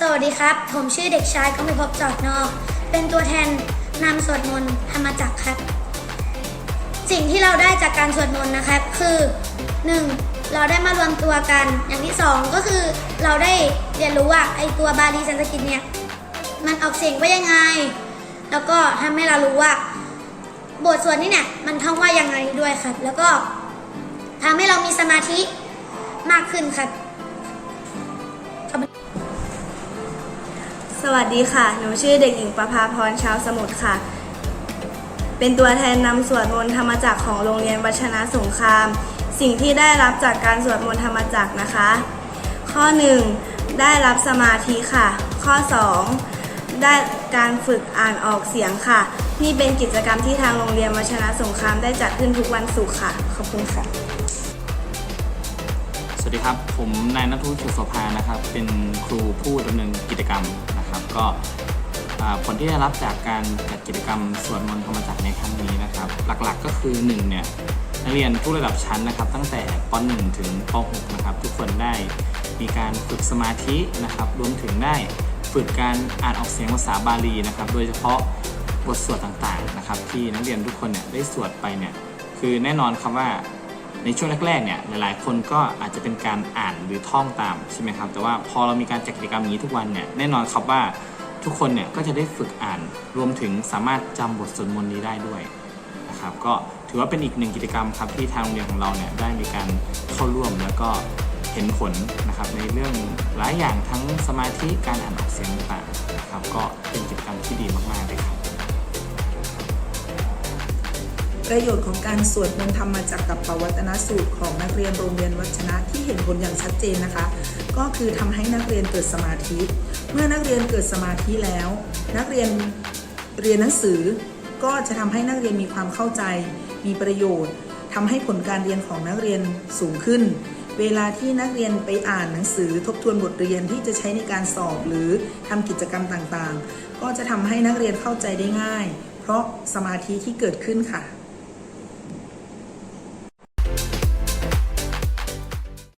สวัสดีครับ ผมชื่อเด็กชายก็ม่พบจอดนอก เป็นตัวแทนนำสวดมนต์ธรรมจักรครับ สิ่งที่เราได้จากการสวดมนต์นะครับ คือ 1. เราได้มารวมตัวกัน อย่างที่ 2 ก็คือเราได้เรียนรู้ว่าไอตัวบาลีสันสกฤตเนี่ยมันออกเสียงว่ายังไง แล้วก็ทำให้เรารู้ว่า บทสวดนี่เนี่ยมันท่องว่ายังไงด้วยครับ แล้วก็ทำให้เรามีสมาธิมากขึ้นครับ สวัสดีค่ะ หนูชื่อเด็กหญิงประภาพรชาวสมุทรค่ะ เป็นตัวแทนนำสวดมนต์ธรรมจักรของโรงเรียนวัชนะสงคราม สิ่งที่ได้รับจากการสวดมนต์ธรรมจักรนะคะ ข้อ 1 ได้รับสมาธิค่ะ ข้อ 2 ได้การฝึกอ่านออกเสียงค่ะ นี่เป็นกิจกรรมที่ทางโรงเรียนวัชนะสงครามได้จัดขึ้นทุกวันศุกร์ค่ะ ขอบคุณค่ะ สวัสดีครับ ผมนายนัทวุฒิสุโสภานะครับ เป็นครูผู้ดำเนินกิจกรรม นะครับ ก็ผลที่ได้รับจากการจัดกิจกรรมสวดมนต์ธรรมจักรในครั้งนี้นะครับ หลักๆก็คือ1เนี่ยนักเรียนทุกระดับชั้นนะครับ ตั้งแต่ป .1 ถึงป .6 นะครับ ทุกคนได้มีการฝึกสมาธินะครับรวมถึงได้ฝึกการอ่านออกเสียงภาษาบาลีนะครับ โดยเฉพาะบทสวดต่างๆนะครับ ที่นักเรียนทุกคนเนี่ยได้สวดไปเนี่ยคือแน่นอนครับว่า ในช่วงแรกๆเนี่ยหลายๆ คนก็อาจจะเป็นการอ่านหรือท่องตามใช่ไหมครับแต่ว่าพอเรามีการจัดกิจกรรมอย่างนี้ทุกวันเนี่ยแน่นอนครับว่าทุกคนเนี่ยก็จะได้ฝึกอ่านรวมถึงสามารถจำบทสวดมนต์นี้ได้ด้วยนะครับก็ถือว่าเป็นอีกหนึ่งกิจกรรมครับที่ทางโรงเรียนของเราเนี่ยได้มีการเข้าร่วมแล้วก็เห็นผลนะครับในเรื่องหลายอย่างทั้งสมาธิการอ่านออกเสียงต่างๆนะครับก็เป็นกิจกรรมที่ดีมากๆเลย ประโยชน์ของการสวดมนต์ธรรมจักกับปวัตนสูตรของนักเรียนโรงเรียนวัชนะที่เห็นผลอย่างชัดเจนนะคะ ก็คือทำให้นักเรียนเกิดสมาธิ เมื่อนักเรียนเกิดสมาธิแล้ว นักเรียนเรียนหนังสือ ก็จะทำให้นักเรียนมีความเข้าใจ มีประโยชน์ทำให้ผลการเรียนของนักเรียนสูงขึ้น เวลาที่นักเรียนไปอ่านหนังสือทบทวนบทเรียนที่จะใช้ในการสอบหรือทำกิจกรรมต่างๆ ก็จะทำให้นักเรียนเข้าใจได้ง่าย เพราะสมาธิที่เกิดขึ้นค่ะ